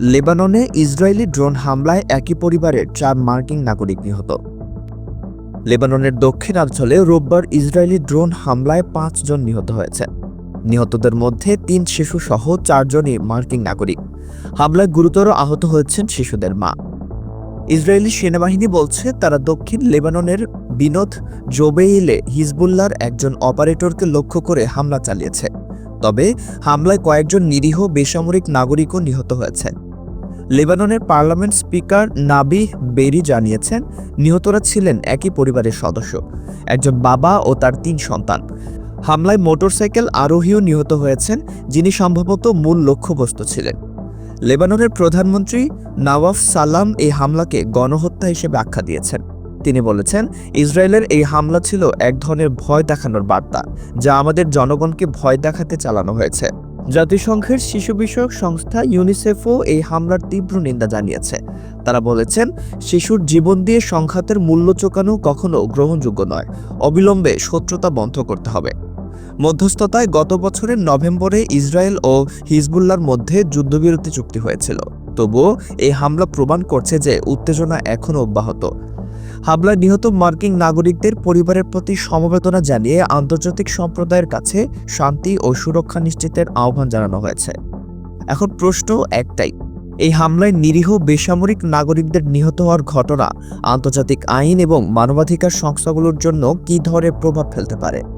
লেবাননে Israeli drone হামলায় একই পরিবারের চার মার্কিন নাগরিক নিহত। লেবাননের দক্ষিণাঞ্চলে রোববার ইসরায়েলি ড্রোন হামলায় পাঁচজন নিহত হয়েছে। নিহতদের মধ্যে তিন শিশু সহ চারজনই মার্কিন নাগরিক। হামলায় গুরুতর আহত হয়েছেন শিশুদের মা। ইসরায়েলি সেনাবাহিনী বলছে, তারা দক্ষিণ লেবাননের বিনোদ জোবেইলে হিজবুল্লার একজন অপারেটরকে লক্ষ্য করে হামলা চালিয়েছে। তবে হামলায় কয়েকজন নিরীহ বেসামরিক নাগরিকও নিহত হয়েছে। লেবাননের পার্লামেন্ট স্পিকার নাবি বেরি জানিয়েছেন, নিহতরা ছিলেন একই পরিবারের সদস্য, একজন বাবা ও তার তিন সন্তান। হামলায় মোটরসাইকেল আরোহীও নিহত হয়েছেন, যিনি সম্ভবত মূল লক্ষ্যবস্তু ছিলেন। লেবাননের প্রধানমন্ত্রী নওয়াফ সালাম এই হামলাকে গণহত্যা হিসেবে আখ্যা দিয়েছেন। তিনি বলেছেন, ইসরায়েলের এই হামলা ছিল এক ধরনের ভয় দেখানোর বার্তা, যা আমাদের জনগণকে ভয় দেখাতে চালানো হয়েছে। জাতিসংঘের শিশু বিষয়ক সংস্থা ইউনিসেফও এই হামলার তীব্র নিন্দা জানিয়েছে। তারা বলেছেন, শিশুর জীবন দিয়ে সংঘাতের মূল্য চোকানো কখনো গ্রহণযোগ্য নয়। অবিলম্বে শত্রুতা বন্ধ করতে হবে। মধ্যস্থতায় গত বছরের নভেম্বরে ইসরায়েল ও হিজবুল্লার মধ্যে যুদ্ধবিরতি চুক্তি হয়েছিল। তবুও এই হামলা প্রমাণ করছে যে উত্তেজনা এখনও অব্যাহত। হামলায় নিহত মার্কিন নাগরিকদের পরিবারের প্রতি সমবেদনা জানিয়ে আন্তর্জাতিক সম্প্রদায়ের কাছে শান্তি ও সুরক্ষা নিশ্চিতের আহ্বান জানানো হয়েছে। এখন প্রশ্ন একটাই, এই হামলায় নিরীহ বেসামরিক নাগরিকদের নিহত হওয়ার ঘটনা, আন্তর্জাতিক আইন এবং মানবাধিকার সংস্থাগুলোর জন্য কী ধরনের প্রভাব ফেলতে পারে?